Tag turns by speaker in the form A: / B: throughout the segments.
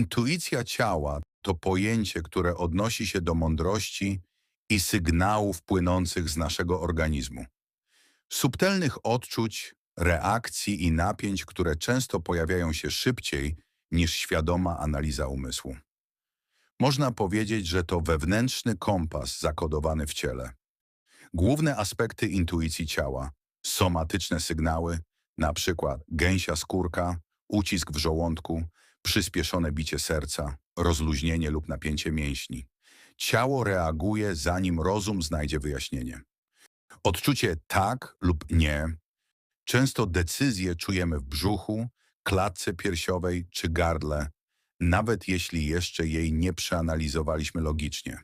A: Intuicja ciała to pojęcie, które odnosi się do mądrości i sygnałów płynących z naszego organizmu. Subtelnych odczuć, reakcji i napięć, które często pojawiają się szybciej niż świadoma analiza umysłu. Można powiedzieć, że to wewnętrzny kompas zakodowany w ciele. Główne aspekty intuicji ciała, somatyczne sygnały, na przykład gęsia skórka, ucisk w żołądku, przyspieszone bicie serca, rozluźnienie lub napięcie mięśni. Ciało reaguje, zanim rozum znajdzie wyjaśnienie. Odczucie tak lub nie. Często decyzję czujemy w brzuchu, klatce piersiowej czy gardle, nawet jeśli jeszcze jej nie przeanalizowaliśmy logicznie.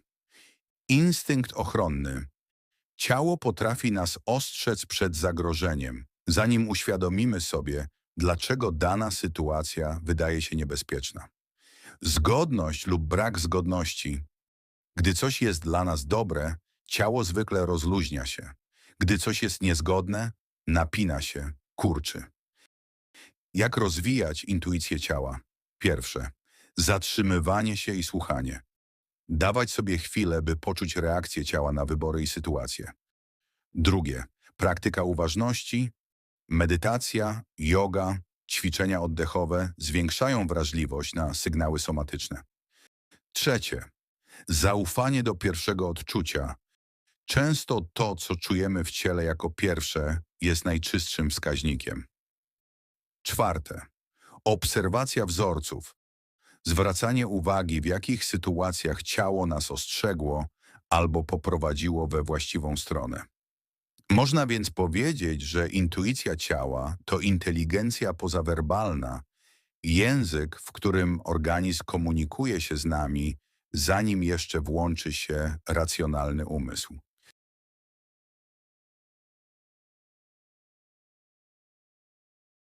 A: Instynkt ochronny. Ciało potrafi nas ostrzec przed zagrożeniem, zanim uświadomimy sobie, dlaczego dana sytuacja wydaje się niebezpieczna. Zgodność lub brak zgodności. Gdy coś jest dla nas dobre, ciało zwykle rozluźnia się. Gdy coś jest niezgodne, napina się, kurczy. Jak rozwijać intuicję ciała? Pierwsze. Zatrzymywanie się i słuchanie. Dawać sobie chwilę, by poczuć reakcję ciała na wybory i sytuacje. Drugie. Praktyka uważności, medytacja, yoga, ćwiczenia oddechowe zwiększają wrażliwość na sygnały somatyczne. Trzecie. Zaufanie do pierwszego odczucia. Często to, co czujemy w ciele jako pierwsze, jest najczystszym wskaźnikiem. Czwarte. Obserwacja wzorców. Zwracanie uwagi, w jakich sytuacjach ciało nas ostrzegło albo poprowadziło we właściwą stronę. Można więc powiedzieć, że intuicja ciała to inteligencja pozawerbalna, język, w którym organizm komunikuje się z nami, zanim jeszcze włączy się racjonalny umysł.